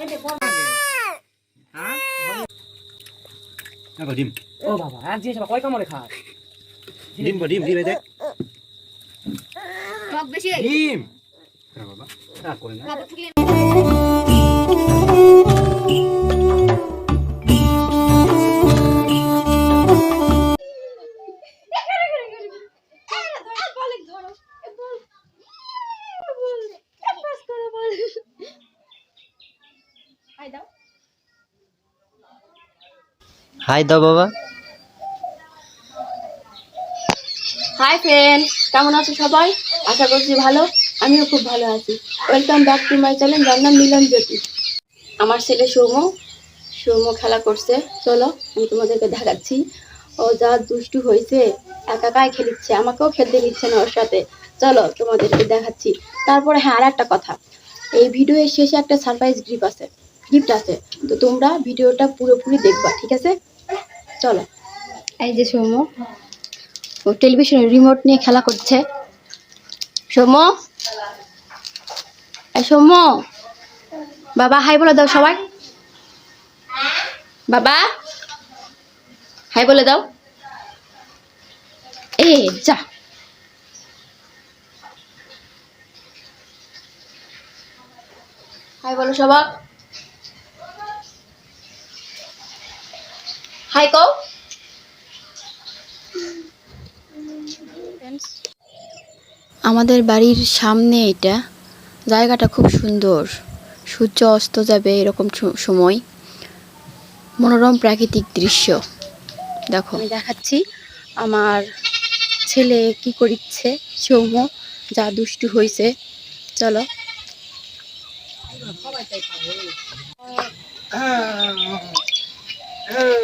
হ্যাঁ? দেখো ডিম। ও বাবা আর সব কয় কামড়ে খায় ডিম বা ডিম দিলে দেখ। টক বেশি ডিম। হ্যাঁ বাবা। করে না। হাই দাও বাবা। হাই ফ্রেন্ড, কেমন আছো সবাই? আশা করছি ভালো, আমিও খুব ভালো আছি। Welcome back to my channel যার নাম মিলন জ্যোতি। আমার ছেলে সৌম্য সৌম্য খেলা করছে। চলো, আমি তোমাদেরকে দেখাচ্ছি। ও যা দুষ্টু হয়েছে, একা একাই খেলিচ্ছে, আমাকেও খেলতে দিচ্ছে না ওর সাথে। চলো, তোমাদেরকে দেখাচ্ছি। তারপরে হ্যাঁ আর একটা কথা। এই ভিডিওর শেষে একটা সারপ্রাইজ গিফট আছে গিফট আছে। তো তোমরা ভিডিওটা পুরোপুরি দেখবা, ঠিক আছে? চলো। এই যে সৌম্য, ও টেলিভিশনের রিমোট নিয়ে খেলা করছে। সৌম্য? এই সৌম্য? বাবা হাই বলে দাও সবাই। বাবা হাই বলে দাও। এ, যা। হাই বলো সবাই। হাই কও আমাদের বাড়ির সামনে এটা। জায়গাটা খুব সুন্দর। সূর্য অস্ত যাবে এরকম সময়। মনোরম প্রাকৃতিক দৃশ্য। দেখো। আমি দেখাচ্ছি আমার ছেলে কি করিচ্ছে। সৌম্য যা দুষ্টু হয়েছে চলো।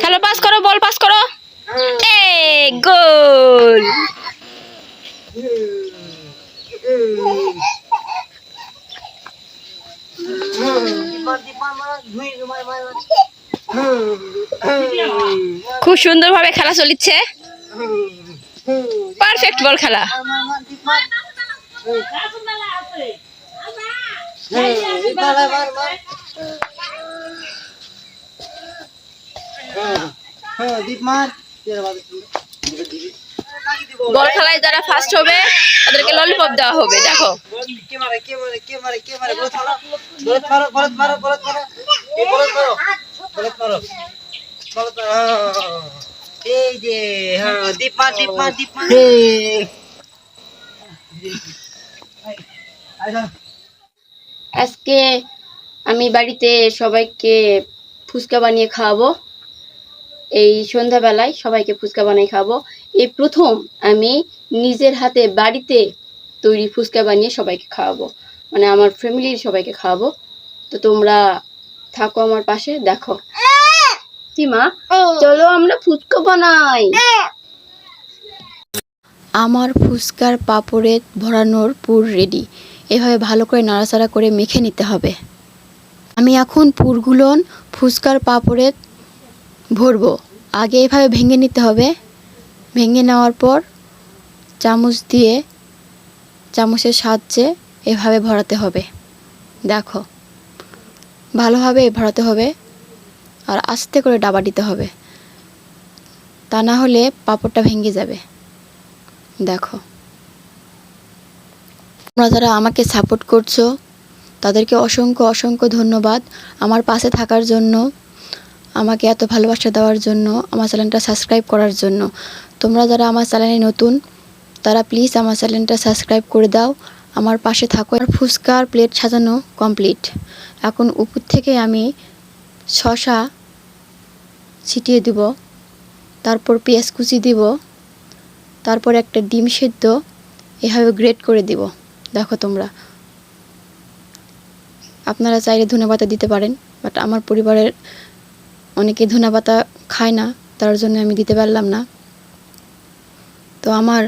খেলো পাস করো বল পাস করো। এ গোল খুব সুন্দরভাবে খেলা চলিচ্ছে। পারফেক্ট বল খেলা দীপ মার বল খেলায় যারা ফার্স্ট হবে, তাদেরকে ললিপপ দেওয়া হবে, দেখো। এই হ্যাঁ। যে হ্যাঁ আজকে আমি বাড়িতে সবাইকে ফুচকা বানিয়ে খাওয়াবো। এই সন্ধ্যাবেলায় সবাইকে ফুচকা বানিয়ে খাব। এই প্রথম আমি নিজের হাতে বাড়িতে তৈরি ফুচকা বানিয়ে সবাইকে খাওয়াবো। মানে আমার ফ্যামিলির সবাইকে খাওয়াবো। তো তোমরা থাকো আমার পাশে, দেখো। চলো আমরা ফুচকা বানাই। আমার ফুচকার পাপড়ে ভরানোর পুর রেডি এভাবে ভালো করে নাড়াচাড়া করে মেখে নিতে হবে। আমি এখন পুরগুলো ফুচকার পাপড়ে ভরবো। আগে এভাবে ভেঙে নিতে হবে। ভেঙে নেওয়ার পর চামচ দিয়ে চামচের সাহায্যে এভাবে ভরাতে হবে। দেখো, ভালোভাবে ভরাতে হবে আর আস্তে করে ডাবা দিতে হবে। তা না হলে পাপড়টা ভেঙে যাবে। দেখো, তোমরা যারা আমাকে সাপোর্ট করছ, তাদেরকে অসংখ্য অসংখ্য ধন্যবাদ। আমার পাশে থাকার জন্য আমাকে এত ভালোবাসা দেওয়ার জন্য, আমার চ্যানেলটা সাবস্ক্রাইব করার জন্য। তোমরা যারা আমার চ্যানেলে নতুন, তারা প্লিজ আমার চ্যানেলটা সাবস্ক্রাইব করে দাও। আমার পাশে থাকো। আর ফুচকার প্লেট সাজানো কমপ্লিট এখন উপর থেকে আমি শশা ছিটিয়ে দিব, তারপর পেঁয়াজ কুচি দিব, তারপর একটা ডিম সেদ্ধ, এভাবে গ্রেট করে দিব। দেখো তোমরা। আপনারা চাইলে ধনে দিতে পারেন বাট আমার পরিবারের অনেকে ধনে পাতা খায় না, তার জন্য আমি দিতে পারলাম না। তো আমার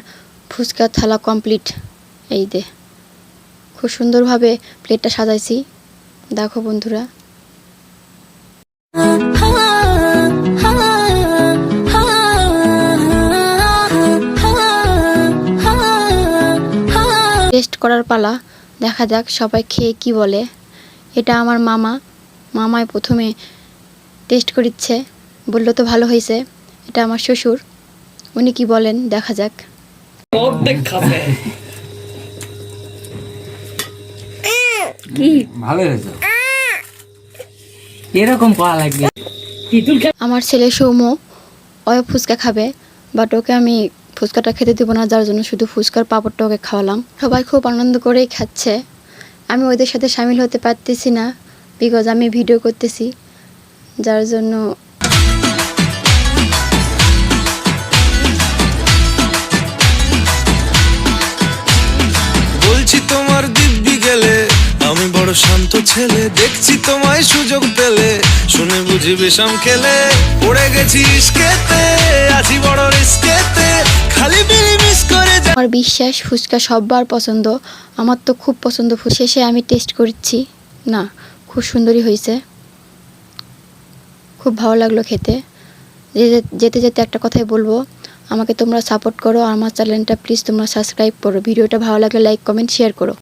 ফুচকা থালা কমপ্লিট এই দে। খুব সুন্দরভাবে প্লেটটা সাজাইছি। দেখো বন্ধুরা। টেস্ট করার পালা। দেখা যাক সবাই খেয়ে কি বলে। এটা আমার মামা। মামায় প্রথমে টেস্ট করিচ্ছে। বলল তো ভালো হয়েছে এটা আমার শ্বশুর। উনি কি বলেন দেখা যাক। কি? ভালোই হয়েছে। এরকম করা লাগবে। আমার ছেলে সৌম্য অয় ফুচকা খাবে বাট ওকে আমি ফুচকাটা খেতে দেবো না যার জন্য শুধু ফুচকার পাপড়টা ওকে খাওয়ালাম। সবাই খুব আনন্দ করেই খাচ্ছে। আমি ওদের সাথে সামিল হতে পারতেছি না বিকজ আমি ভিডিও করতেছি। যার জন্য বলছি তোমার দিব্যি গেলে আমি বড় শান্ত ছেলে দেখছি তোমায় সুযোগ পেলে শুনে বুঝি বিষম খেলে পড়ে গেছি ইস্কেতে আছি বড় রিস্কেতে খালি বিলি মিস করে আমার বিশ্বাস ফুচকা সবার পছন্দ আমার তো খুব পছন্দ শেষে আমি টেস্ট করছি। না খুব সুন্দরই হয়েছে। খুব ভালো লাগল খেতে। যেতে যেতে একটা কথাই বলব, আমাকে তোমরা সাপোর্ট করো আমার চ্যানেলটা প্লিজ তোমরা সাবস্ক্রাইব করো। ভিডিওটা ভালো লাগলে লাইক কমেন্ট শেয়ার করো।